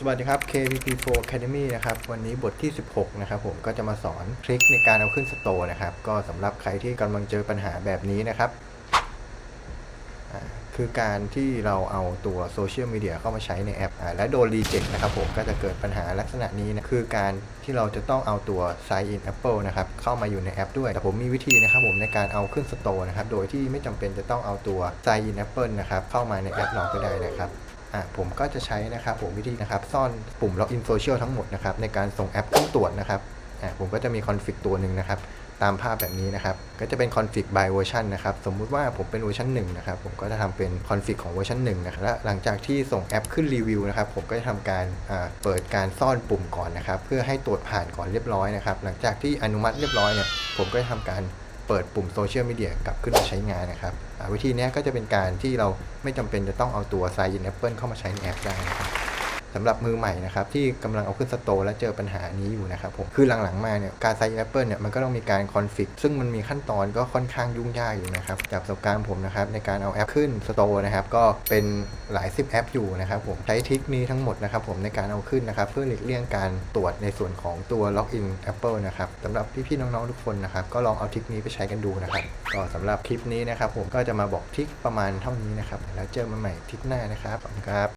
สวัสดีครับ KPP4 Academy นะครับ วันนี้บทที่ 16 นะครับผมก็จะมาสอนทริคในการเอาขึ้นสโตร์นะครับ ก็สำหรับใครที่กำลังเจอปัญหาแบบนี้นะครับ คือการที่เราเอาตัวโซเชียลมีเดียเข้ามาใช้ในแอปอและโดนรีเจ็คนะครับผมก็จะเกิดปัญหาลักษณะนี้นะ คือการที่เราจะต้องเอาตัว Sign in Apple นะครับ เข้ามาอยู่ในแอปด้วย แต่ผมมีวิธีนะครับผมในการเอาขึ้นสโตร์นะครับ โดยที่ไม่จำเป็นจะต้องเอาตัว Sign in Apple นะครับเข้ามาในแอปเราก็ได้นะครับ อะผมก็จะใช้นะครับผมวิธีนะครับซ่อนปุ่ม login social ทั้งหมดนะครับในการส่งแอปเข้าตรวจนะครับอะผมก็จะมีคอนฟิกตัวหนึ่งนะครับตามภาพแบบนี้นะครับก็จะเป็นคอนฟิก by เวอร์ชันนะครับสมมุติว่าผมเป็นเวอร์ชัน1นะครับผมก็จะทำเป็นคอนฟิกของเวอร์ชัน1นะครับและหลังจากที่ส่งแอปขึ้นรีวิวนะครับผมก็จะทำการเปิดการซ่อนปุ่มก่อนนะครับเพื่อให้ตรวจผ่านก่อนเรียบร้อยนะครับหลังจากที่อนุมัติเรียบร้อยเนี่ยผมก็จะทำการ เปิดปุ่มโซเชียลมีเดียกลับขึ้นมาใช้งานนะครับวิธีนี้ก็จะเป็นการที่เราไม่จำเป็นจะต้องเอาตัว Sign in Apple เข้ามาใช้ในแอปได้นะครับ สำหรับมือใหม่นะครับที่กำลังเอาขึ้นสโตร์และเจอปัญหานี้อยู่นะครับผมคือหลังๆมาเนี่ยการ Sign in Apple เนี่ยมันก็ต้องมีการคอนฟิกซึ่งมันมีขั้นตอนก็ค่อนข้างยุ่งยากอยู่นะครับจากประสบการณ์ผมนะครับในการเอาแอปขึ้นสโตร์นะครับก็เป็นหลายสิบแอปอยู่นะครับผมใช้ทริคนี้ทั้งหมดนะครับผมในการเอาขึ้นนะครับเพื่อหลีกเลี่ยงการตรวจในส่วนของตัว Login Apple นะครับสำหรับพี่ๆน้องๆทุกคนนะครับก็ลองเอาทริคนี้ไปใช้กันดูนะครับก็สำหรับคลิปนี้นะครับผมก็จะมาบอกทริคประมาณเท่านี้นะครับแล้วเจอกันใหม่ทริคหน้านะครับขอบคุณครับ